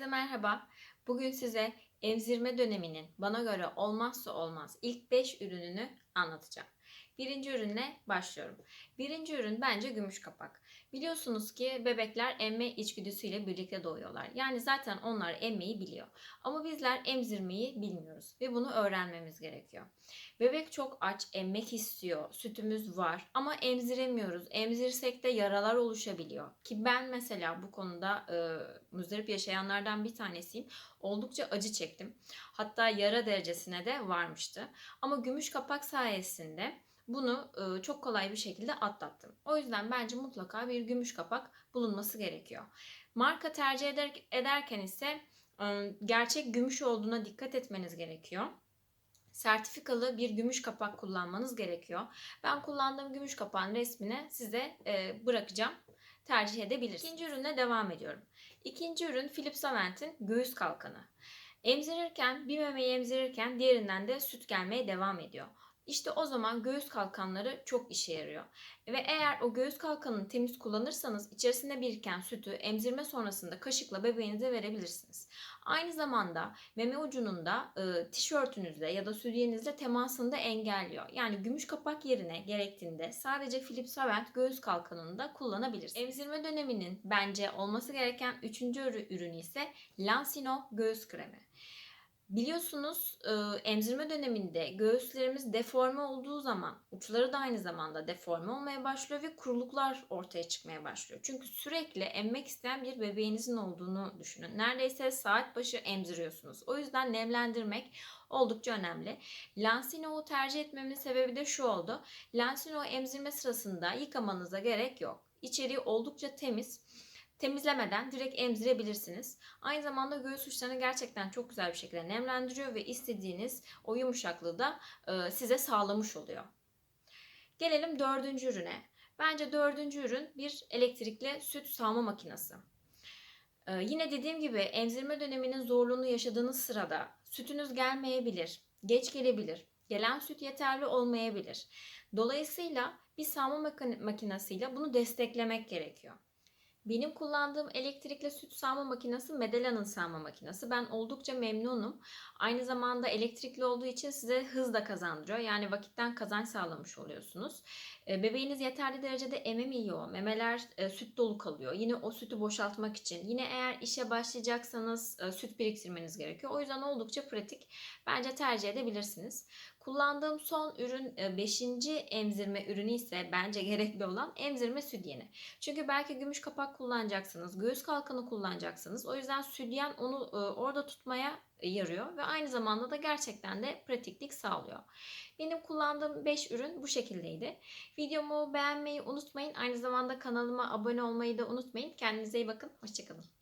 Herkese merhaba. Bugün size emzirme döneminin bana göre olmazsa olmaz ilk 5 ürününü anlatacağım. Birinci ürünle başlıyorum. Birinci ürün bence gümüş kapak. Biliyorsunuz ki bebekler emme içgüdüsüyle birlikte doğuyorlar. Yani zaten onlar emmeyi biliyor. Ama bizler emzirmeyi bilmiyoruz ve bunu öğrenmemiz gerekiyor. Bebek çok aç, emmek istiyor, sütümüz var ama emziremiyoruz. Emzirsek de yaralar oluşabiliyor. Ki ben mesela bu konuda e, muzdarip yaşayanlardan bir tanesiyim. Oldukça acı çektim. Hatta yara derecesine de varmıştı. Ama gümüş kapak sayesinde bunu çok kolay bir şekilde atlattım. O yüzden bence mutlaka bir gümüş kapak bulunması gerekiyor. Marka tercih eder, ederken ise gerçek gümüş olduğuna dikkat etmeniz gerekiyor sertifikalı bir gümüş kapak kullanmanız gerekiyor. Ben kullandığım gümüş kapağın resmini size bırakacağım. Tercih edebilirsiniz. İkinci ürüne devam ediyorum. İkinci ürün Philips Avent'in göğüs kalkanı. Emzirirken, bir memeyi emzirirken diğerinden de süt gelmeye devam ediyor. İşte o zaman göğüs kalkanları çok işe yarıyor. Ve eğer o göğüs kalkanını temiz kullanırsanız içerisinde biriken sütü emzirme sonrasında kaşıkla bebeğinize verebilirsiniz. Aynı zamanda meme ucunun da e, tişörtünüzle ya da sütyenizle temasını da engelliyor. Yani gümüş kapak yerine gerektiğinde sadece Philips Avent göğüs kalkanını da kullanabilirsiniz. Emzirme döneminin bence olması gereken üçüncü ürünü ise Lansino göğüs kremi. Biliyorsunuz e, emzirme döneminde göğüslerimiz deforme olduğu zaman uçları da aynı zamanda deforme olmaya başlıyor ve kuruluklar ortaya çıkmaya başlıyor. Çünkü sürekli emmek isteyen bir bebeğinizin olduğunu düşünün. Neredeyse saat başı emziriyorsunuz. O yüzden nemlendirmek oldukça önemli. Lansino'yu tercih etmemin sebebi de şu oldu. Lansino emzirme sırasında yıkamanıza gerek yok. İçeriği oldukça temiz temizlemeden direkt emzirebilirsiniz. Aynı zamanda göğüs uçlarını gerçekten çok güzel bir şekilde nemlendiriyor ve istediğiniz o yumuşaklığı da e, size sağlamış oluyor. Gelelim dördüncü ürüne. Bence dördüncü ürün bir elektrikli süt sağma makinesi. Ee, yine dediğim gibi emzirme döneminin zorluğunu yaşadığınız sırada sütünüz gelmeyebilir, geç gelebilir, gelen süt yeterli olmayabilir. Dolayısıyla bir sağma makinesiyle bunu desteklemek gerekiyor. Benim kullandığım elektrikli süt sağma makinesi Medela'nın sağma makinesi. Ben oldukça memnunum. Aynı zamanda elektrikli olduğu için size hız da kazandırıyor. Yani vakitten kazanç sağlamış oluyorsunuz. E, bebeğiniz yeterli derecede ememiyor. Memeler e, süt dolu kalıyor. Yine o sütü boşaltmak için. Yine eğer işe başlayacaksanız e, süt biriktirmeniz gerekiyor. O yüzden oldukça pratik. Bence tercih edebilirsiniz. Kullandığım son ürün 5. emzirme ürünü ise bence gerekli olan emzirme sütyeni. Çünkü belki gümüş kapak kullanacaksınız, göğüs kalkanı kullanacaksınız. O yüzden sütyen onu orada tutmaya yarıyor ve aynı zamanda da gerçekten de pratiklik sağlıyor. Benim kullandığım 5 ürün bu şekildeydi. Videomu beğenmeyi unutmayın. Aynı zamanda kanalıma abone olmayı da unutmayın. Kendinize iyi bakın. Hoşçakalın.